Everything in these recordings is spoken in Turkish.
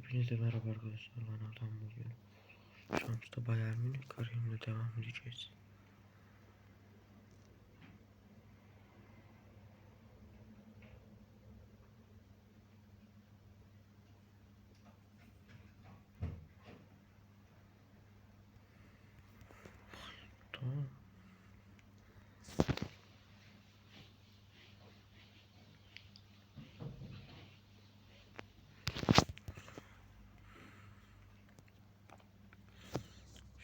Hepinize merhaba arkadaşlar. Ben Adam bugün. Şams'ta Bayern Münih. Kariyerimle devam edeceğiz. Tamam.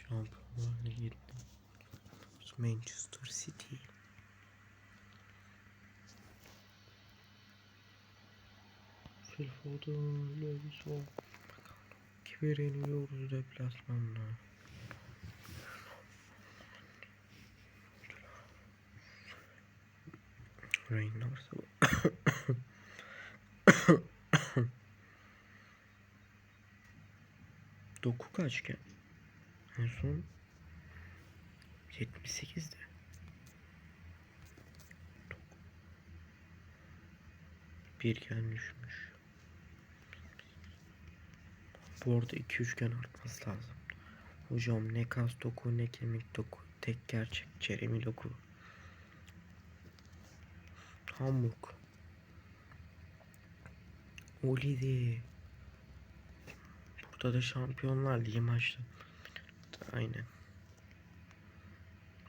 Şampiyonlar Ligi'nde Manchester City. Phil Foden, Lewis Kimi yeniyoruz deplasmanda. Reynars Doku kaçken? En son 78'de. Birken düşmüş. Bu arada iki üçgen artması lazım. Hocam ne kas doku ne kemik doku. Tek gerçek Jeremy doku. Hamburg. Olide. Burada da Şampiyonlar Ligi maçtı. Aynen.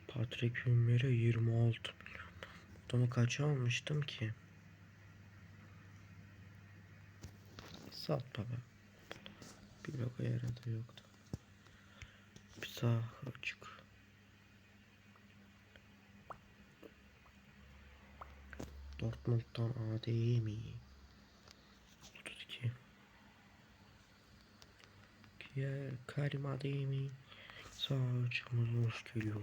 Patrick Ümmer'e 26 milyon. Adamı kaça almıştım ki? Sat baba. Bir logo yaradı yoktu. Bir sağ açık. Dortmund'dan ADM. 32. Kier Karim ADM. Sağ açığımız hoş geliyor.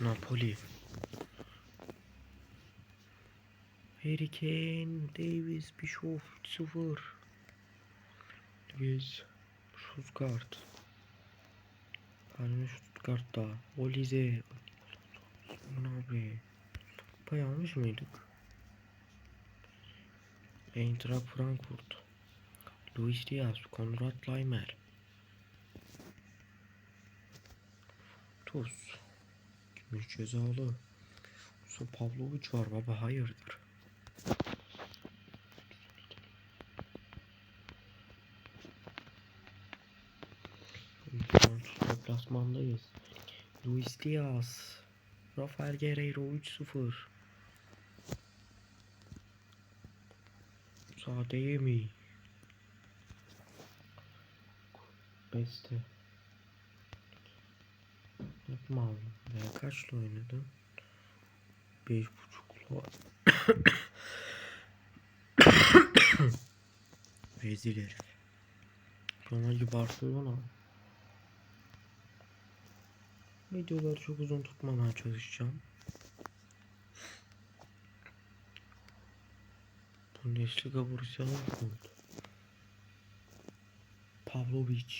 Napoli. Harry Kane, Davis, Bischoff 3-0. Biz Stuttgart. Palme Stuttgart'ta. Olize. Aman abi. Bayanmış mıydık? Eintracht Frankfurt. Luis Diaz, Konrad Laimer. Tuz. Gümüş cezalı. Musa Pavlovic var baba hayırdır? Deplasmandayız. Luis Diaz. Rafael Guerreiro 3-0. Sade mi? Beste. Abi. Ya kaçla oynadın? Beş buçukla. Rezil herif. Ronaldo Barcelona. Videoları çok uzun tutmamaya çalışacağım. Bundesliga Borussia Dortmund. Pavlovic.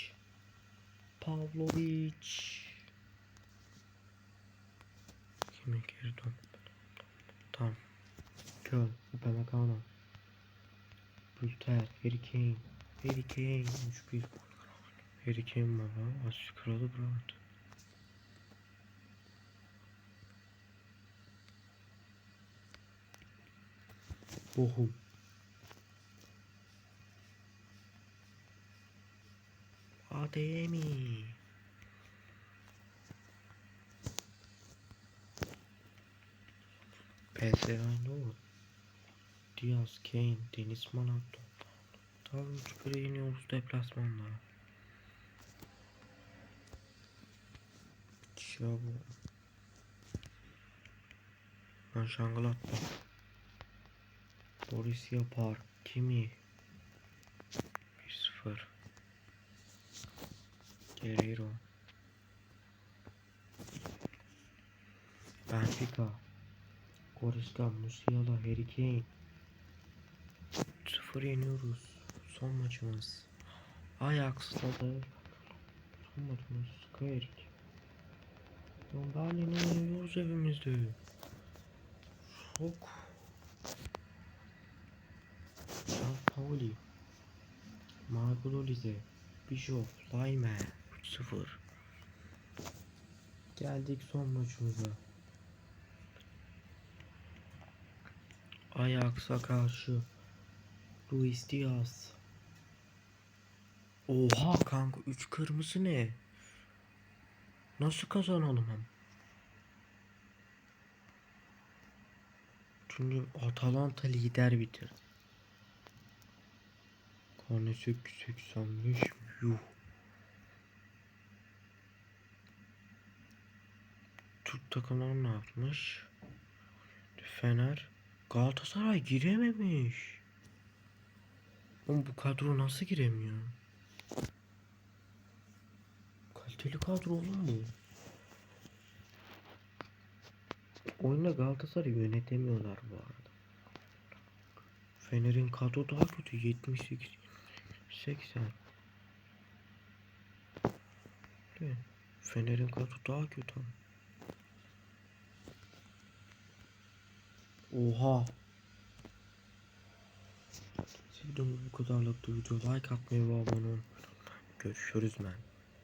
Pavlovic. Kime geri dön. Tamam. Köl. Upamecano. Bülter. Harry Kane. Harry Kane. 3-1. Harry Kane baba. Asist kralı Brand. Bochum. Ademi. PSV Eindhoven. Diaz, Kane, Deniz Malato. Daha 3-1'e yeniyoruz deplasmanda. Thiago. Mönchengladbach. Borussia Park. Kimi. 1-0. Guerreiro. Benfica. Goretzka, Musiala, Harry Kane. 0 yeniyoruz. Son maçımız. Ajax'ta da son maçımız. Yon Berlin'e yeniyoruz evimizde. Çok Sao Paulo Napoli. Margololize. Bischoff. Lyman. 3-0. Geldik son maçımıza. Ajax'a karşı Luis Diaz. Oha kanka 3 kırmızı ne? Nasıl kazanalım hem? Çünkü Atalanta lider bitir. Kone 85 yuh. Türk takımları ne yapmış? Fener Galatasaray girememiş. Oğlum bu kadro nasıl giremiyor? Kaliteli kadro oğlum bu. Oyunda Galatasaray'ı yönetemiyorlar bu arada. Fener'in kadro daha kötü. 78 80 Değil mi? Fener'in kadro daha kötü. Oha. Sevdiğim bu kadarlık video like atmayı ve abone olmayı. Görüşürüz men.